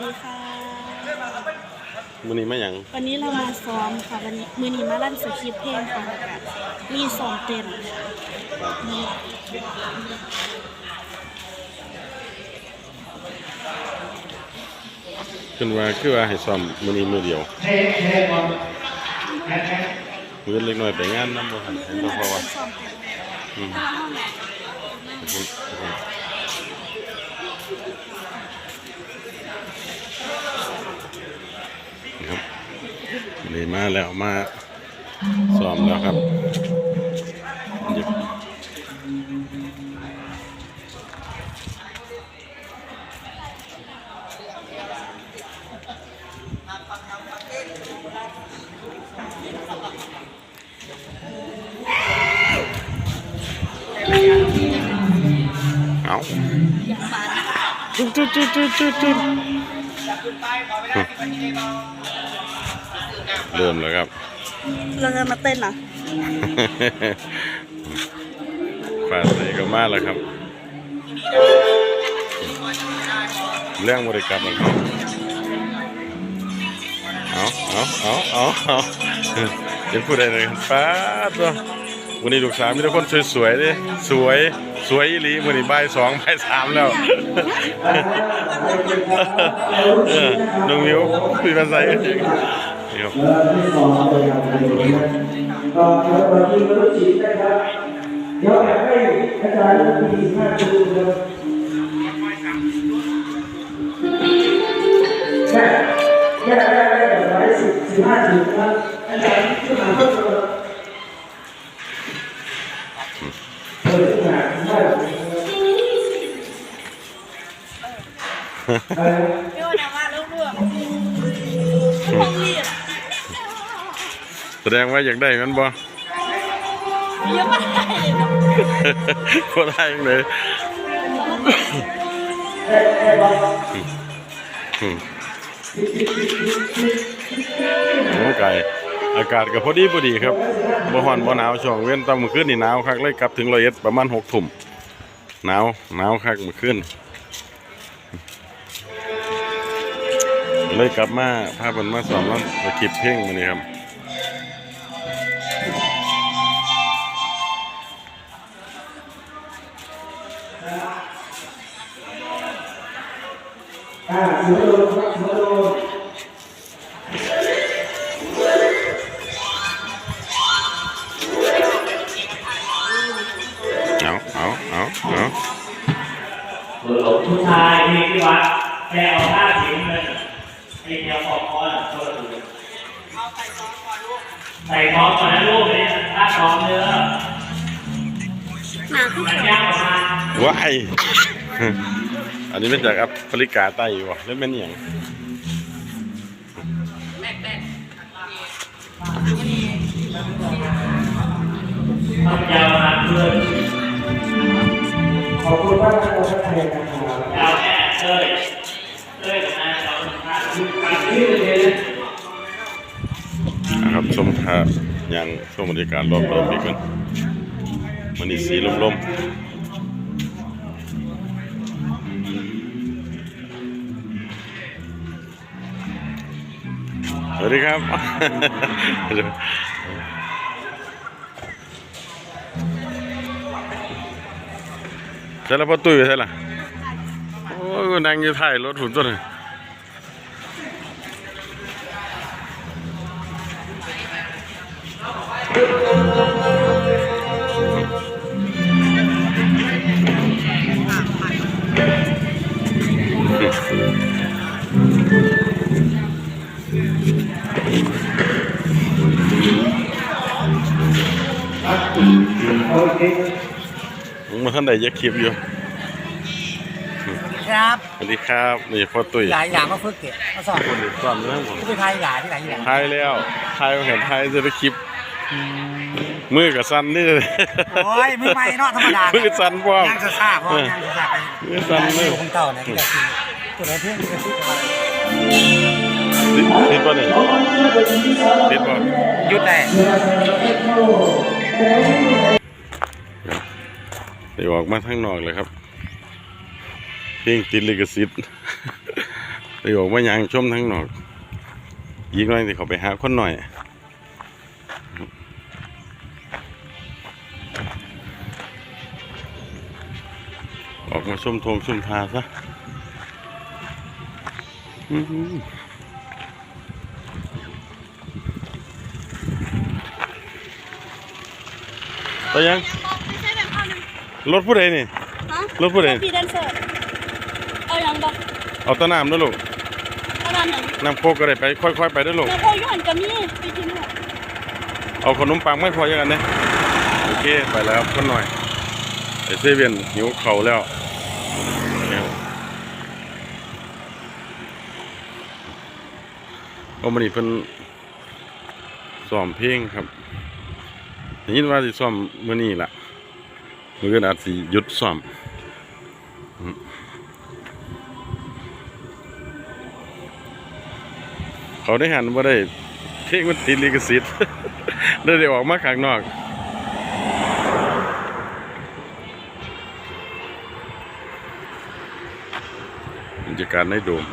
ดีค่ะมื้อนี้มาหยังวันนี้เรามาซ้อมค่ะวันนี้มือนี้มาลั่นสคริปต์เพลงค่ะแล้วก็มีซ้อมเต้นค่ะนี่ขึ้นว่าคือว่าให้ซ่อมมื้อนี้มื้อเดียวมื้อเล็กน้อยไปงานนำบ่ทันเห็นบ่พอว่าซ้อมเต้น อืม แต่ละห้อง ขอบคุณขอบคุณครับ นี่มาแล้วมาซ้อมแล้วครับเอาจุดจุดจุดจุดจุดจุด เริ่มแล้วครับ เราจะมาเต้นเหรอฝาใส่ก็มาแล้วครับ เรื่องบริกรรมของเขาเอาเอาเอาเอาเอาเป็นผู้ใดเลยครับป้าดตัววันนี้ลูกสาวมีแต่คนสวยๆดิสวยสวยอีหลีวันนี้บ่ายสองบ่ายสามแล้วเออน้องมิวคุยภาษา เองนี่ครับก็เดี๋ยววันนี้มารู้จิตนะครับเดี๋ยวอยากให้อาจารย์มีห้าดูครับแค่แค่แค่แค่แบบร้อยสิบสิบห้าจุดครับอาจารย์ขึ้นมาเพิ่ม ดงว่าอยากได้มันบ่เยอะมากเลยนะก็ได้ยังเลยอืมโอ้ไก่อากาศก็พอดีพอดีครับบ่ฮ้อนบ่หนาวช่วงเว้นตอนมื้อคืนนี่หนาวคักเลยกลับถึงร้อยเอ็ดประมาณ6ทุ่มหนาวหนาวคักมื้อคืนเลยกลับมาพาเพิ่นมาสอนร้านสคริปต์เพลงมื้อนี้ครับ อ่าหัวโดนครับหัวโดนเอาเอาเอาเอาผู้ชายมีที่วัดแค่เอาห้าสิบเงินไอ้เดียวขอบคอหลังตัวดูใส่ท้องก่อนนะลูกเนี่ยถ้าท้องเนื้อหมากประมาณ ว้ายอันนี้เป็นจากแอฟริกาใต้วะแล้วเป็นอย่างทำยาวประมาเพื่อนขอบคุณมากนะครับท่านนายกครับยาวแค่เอ้ยเอ้ยกับนายเราห้าสิการที่เรียนนะครับชมท่ายังชมบรรยากาศรอบเริ่มอีกกันมันนี่สีลมๆ สวัสดีครับ ใช่แล้วพ่อตุ้ยไปใช่ล่ะโอ้ยนั่งอยู่ท้ายรถหุ่นตัวนึงโอเมึงมาท่านใดแยกคลิปอยู่ครับ สวัสดีครับนี่พ่อตุ้ยหลายอย่างมาฝึกเก็บมาสอนคนอื่นก่อนเรื่องผมไปไทยหลายที่ไหนที่ไหนถ่ายแล้วถ่ายมาเห็นถ่ายจะได้คลิปมือกับสั้นนี่เลยโอ้ยมือใหม่เนาะธรรมดามือสั้นพร้อมย่างจะทราบเพราะย่างจะทราบไปมือสั้นเลยของเก่าเนี่ยที่แบบตัวไหนเพื่อนที่จะซื้อมา ติดติดป่ะนี่ติดป่ะยุดได้เดี๋ยวออกมาข้างนอกเลยครับ เพลงติดลิขสิทธิ์เลยออกมายางชมทั้งนอกยิงหน่อยสิเขาไปหาคนหน่อยออกมาชมทงชมทาซะอื้อหือไป ยังไม่ใช่แบบเอาหนึ่งรถผู้ใดนี่ฮะรถผู้ใดพี่แดนเซอร์เอาอย่างบอกเอาแตะน้ำด้วยลูกเอาน้ำหนึ่งน้ำโคกก็ได้ไปค่อยๆไปด้วยลูกแล้วพ่อย้อนกับมี่ไปกินหมดเอาขนมปังไม่พอยังกันเนี่ยโอเคไปแล้วครับคนหน่อยไอเซเว่นหิวเข่าวแล้วเนี่ยเอามานี่เพิ่นซ้อมเพลงครับได้ ยินว่าสิซ้อมมื้อนี้ล่ะมื้ออื่นอาจสิหยุดซ้อมอืมเขาได้หันบ่ได้เพลงมันติดลิขสิทธิ์ได้ได้ออกมาข้างนอกบรรยากาศในโดม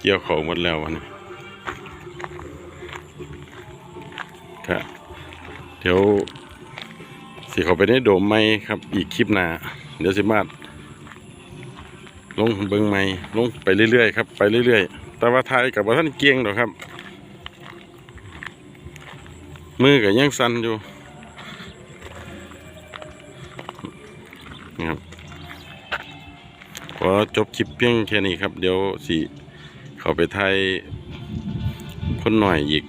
เกี่ยวเขาหมดแล้ววันนี้ครับเดี๋ยวสิเขาไปในโดมไหมครับ อีกคลิปหน้าเดี๋ยวสิมาลงเบิ้งไหมลงไปเรื่อยๆครับไปเรื่อยๆ แต่ว่าทายกับว่าท่านเกียงหรอกครับ มือกับยังสั่นอยู่ อจบคลิปเพียงแค่นี้ครับ เดี๋ยวสิเขาไปไทยคนหน่อยอีก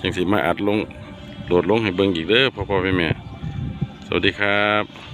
จังสิมาอัดลงโหลดลงให้เบิ่งอีกเด้อพ่อพ่อแม่แม่สวัสดีครับ